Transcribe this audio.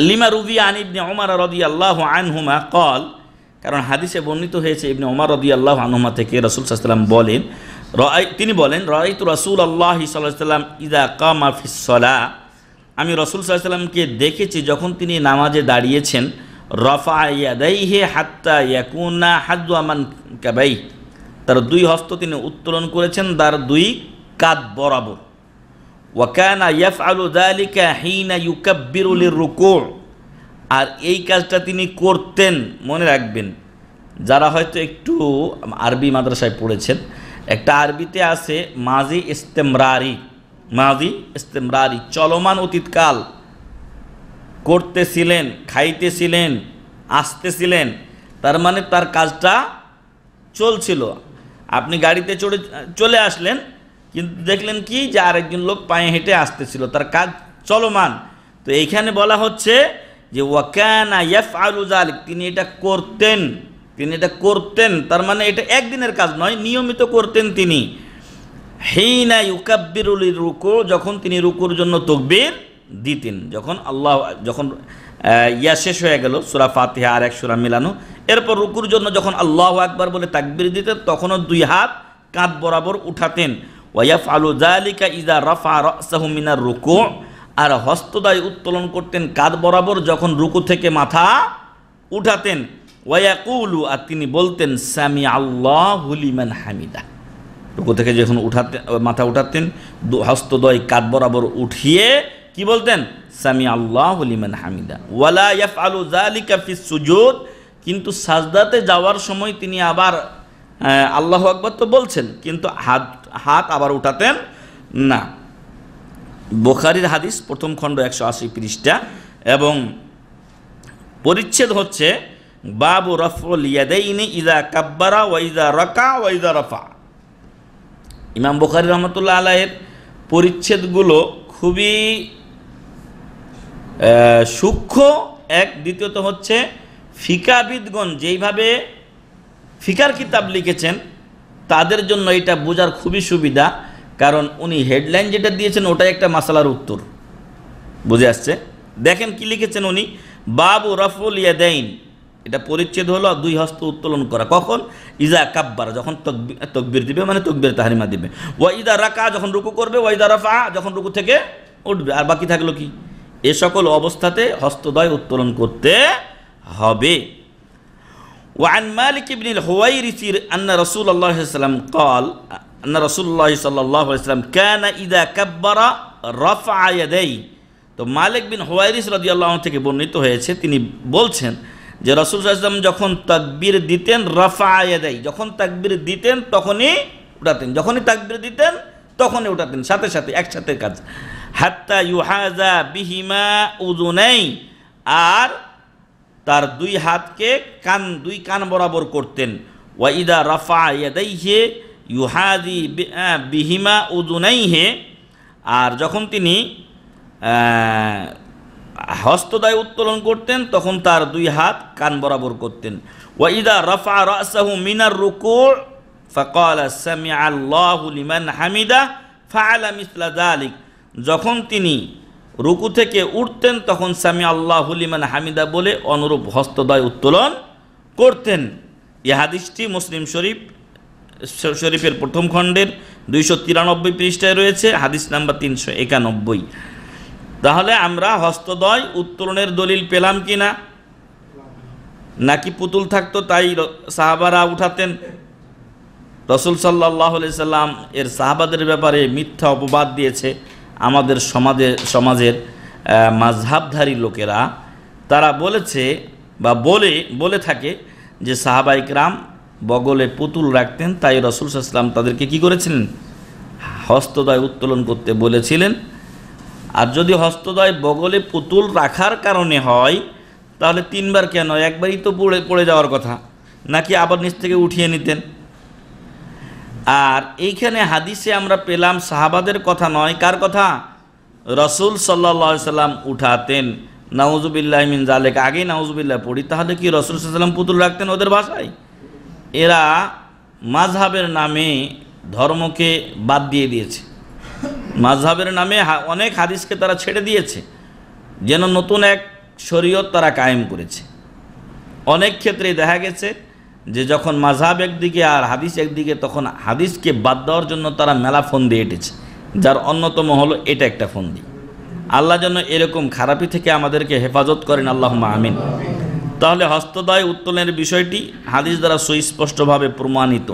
Lima রুবি আন Ibn Umar রদি আল্লাহ আনহুমা কল কারণ হাদিসে বর্ণিত হয়েছে ইবনে ওমর রদি আল্লাহ আনহুমা থেকে রসুল সাল্লাম বলেন তিনি বলেন, রাইতু রসুল আল্লাহ সাল্লাম ইদা কামা ফিসলা আমি রসুল সাল্লামকে দেখেছি যখন তিনি নামাজে দাঁড়িয়েছেন, রফা ইয়াদাইহে হাত্তা ইয়াকুনা হাদ্দু আমান কাবাই তার দুই হস্ত তিনি উত্তোলন করেছেন, তার দুই কাদ বরাবর। ওয়াকানা ইয়াফ দালিকা হিনা ইউকাব্বিরুলির রুকু আর এই কাজটা তিনি করতেন, মনে রাখবেন, যারা হয়তো একটু আরবি মাদ্রাসায় পড়েছেন, একটা আরবিতে আছে মাজি ইস্তেমরারি মাজি ইস্তেমরারি, চলমান অতীতকাল, করতেছিলেন, খাইতেছিলেন, আসতেছিলেন, তার মানে তার কাজটা চলছিল। আপনি গাড়িতে চড়ে, চলে আসলেন কিন্তু দেখলেন কি যে আরেকজন লোক পায়ে হেঁটে আসতেছিল, তার কাজ চলমান। তো এইখানে বলা হচ্ছে যে ওয়াকানা ইয়াফ আলু তিনি এটা করতেন, তিনি এটা করতেন, তার মানে এটা একদিনের কাজ নয়, নিয়মিত করতেন তিনি। হেইনা ইউকাব্বিরুল রুকু যখন তিনি রুকুর জন্য তকবির দিতেন, যখন আল্লাহ, যখন ইয়া শেষ হয়ে গেল, সুরা ফাতিহা আর এক সুরা মিলানো, এরপর রুকুর জন্য যখন আল্লাহ আকবার বলে তাকবির দিতেন, তখনও দুই হাত কাঁধ বরাবর উঠাতেন। ওয়াইফ আলু জালিকা ইদা রফা রসাহু মিনার রুকু আর হস্তদায় উত্তোলন করতেন কাঁধ বরাবর যখন রুকু থেকে মাথা উঠাতেন। ওয়াকুলু আর তিনি বলতেন সামি আল্লাহ হুলিমান হামিদা। রুকু থেকে যখন উঠাতেন মাথা উঠাতেন হস্তদ্বয় কাঁধ বরাবর উঠিয়ে কি বলতেন? সামি আল্লাহ লিমান হামিদা। ওয়ালা ইয়াফ আলু জালিকা ফি সুজুদ। কিন্তু সাজদাতে যাওয়ার সময় তিনি আবার আল্লাহ আকবর তো বলছেন, কিন্তু হাত হাত আবার উঠাতেন না। বোখারির হাদিস প্রথম খণ্ড একশো আশি পৃষ্ঠা এবং পরিচ্ছেদ হচ্ছে, বাবু রফল ইয়াদাইনি ইদা কাব্বারা ওয়াইদা রকা ওয়াইদা রফা। ইমাম বুখারি রহমতুল্লাহ আলাহের পরিচ্ছেদগুলো খুবই সূক্ষ্ম। এক, দ্বিতীয়ত হচ্ছে, ফিকাবিদগণ যেইভাবে ফিকার কিতাব লিখেছেন তাদের জন্য এটা বোঝার খুবই সুবিধা, কারণ উনি হেডলাইন যেটা দিয়েছেন ওটাই একটা মাসালার উত্তর। বুঝে আসছে? দেখেন কি লিখেছেন উনি, বাবু রফুল ইয়াদাইন। এটা পরিচ্ছেদ হলো দুই হস্ত উত্তোলন করা। কখন? ইজা কাব্বার। যখন তকবি- তকবির দিবে মানে তকবির তাহারিমা দিবে। ওয়া ইদা রাকা যখন রুকু করবে, ওয়া ইদা রাফা যখন রুকু থেকে উঠবে। আর বাকি থাকল কি? এ সকল অবস্থাতে হস্তদয় উত্তোলন করতে হবে। وعن مالك بن الحويرث أن رسول الله صلى الله عليه وسلم قال أن رسول الله صلى الله عليه وسلم كان إذا كبر رفع يديه তো মালিক বিন হুয়াইরিস রাদিয়াল্লাহু আনহু থেকে বর্ণিত হয়েছে তিনি বলছেন যে রসুল সাল্লাম যখন তাকবীর দিতেন রাফা ইয়াদাই যখন তাকবীর দিতেন তখনই উঠাতেন যখনই তাকবীর দিতেন তখনই উঠাতেন সাথে সাথে একসাথে কাজ হাত্তা ইউহাজা বিহিমা উজুনাই আর তার দুই হাতকে কান, দুই কান বরাবর করতেন। ওয়াইদা রাফা ইয়াদাইহে ইউহাদি বিহিমা উদুনাইহে আর যখন তিনি হস্তদায় উত্তোলন করতেন, তখন তার দুই হাত কান বরাবর করতেন। ওয়াইদা রাফা রাসাহু মিনার রুকু, ফকাল সামি আল্লাহ লিমান হামিদা, ফাআলা মিসলা যখন তিনি রুকু থেকে উঠতেন, তখন সামি আল্লাহ লিমান হামিদা বলে অনুরূপ হস্তদয় উত্তোলন করতেন। এ হাদিসটি মুসলিম শরীফ, শরীফের প্রথম খণ্ডের দুইশো তিরানব্বই পৃষ্ঠায় রয়েছে, হাদিস নাম্বার তিনশো একানব্বই। তাহলে আমরা হস্তদয় উত্তোলনের দলিল পেলাম কি না নাকি পুতুল থাকতো, তাই সাহাবারা উঠাতেন। রসুল সাল্লাহ সাল্লাম এর সাহাবাদের ব্যাপারে মিথ্যা অপবাদ দিয়েছে। আমাদের সমাজে, সমাজের মাঝহাবধারী লোকেরা, তারা বলেছে বা বলে বলে থাকে যে সাহাবাইকরাম বগলে পুতুল রাখতেন, তাই রসুল সাল্লাম তাদেরকে কি করেছিলেন? হস্তদয় উত্তোলন করতে বলেছিলেন। আর যদি হস্তদয় বগলে পুতুল রাখার কারণে হয়, তাহলে তিনবার কেন? একবারই তো পড়ে পড়ে যাওয়ার কথা। নাকি আবার নিচ থেকে উঠিয়ে নিতেন? আর এইখানে হাদিসে আমরা পেলাম সাহাবাদের কথা নয়, কার কথা? রসুল সাল্লা সাল্লাম উঠাতেন। নাউজুবিল্লাহ মিন জালেক আগেই নাউজুবিল্লাহ পড়ি, তাহলে কি রসুল সাল্লাম পুতুল রাখতেন ওদের ভাষায় এরা মাঝহাবের নামে ধর্মকে বাদ দিয়ে দিয়েছে। মাঝহাবের নামে অনেক হাদিসকে তারা ছেড়ে দিয়েছে, যেন নতুন এক শরীয়ত তারা কায়েম করেছে। অনেক ক্ষেত্রে দেখা গেছে যে যখন মাঝহাব একদিকে আর হাদিস একদিকে, তখন হাদিসকে বাদ দেওয়ার জন্য তারা মেলা ফোন দিয়ে এটেছে। যার অন্যতম হলো এটা একটা ফোন দিয়ে। আল্লাহ যেন এরকম খারাপি থেকে আমাদেরকে হেফাজত করেন আল্লাহ আমিন। তাহলে হস্তদয় উত্তোলনের বিষয়টি হাদিস দ্বারা সুস্পষ্টভাবে প্রমাণিত।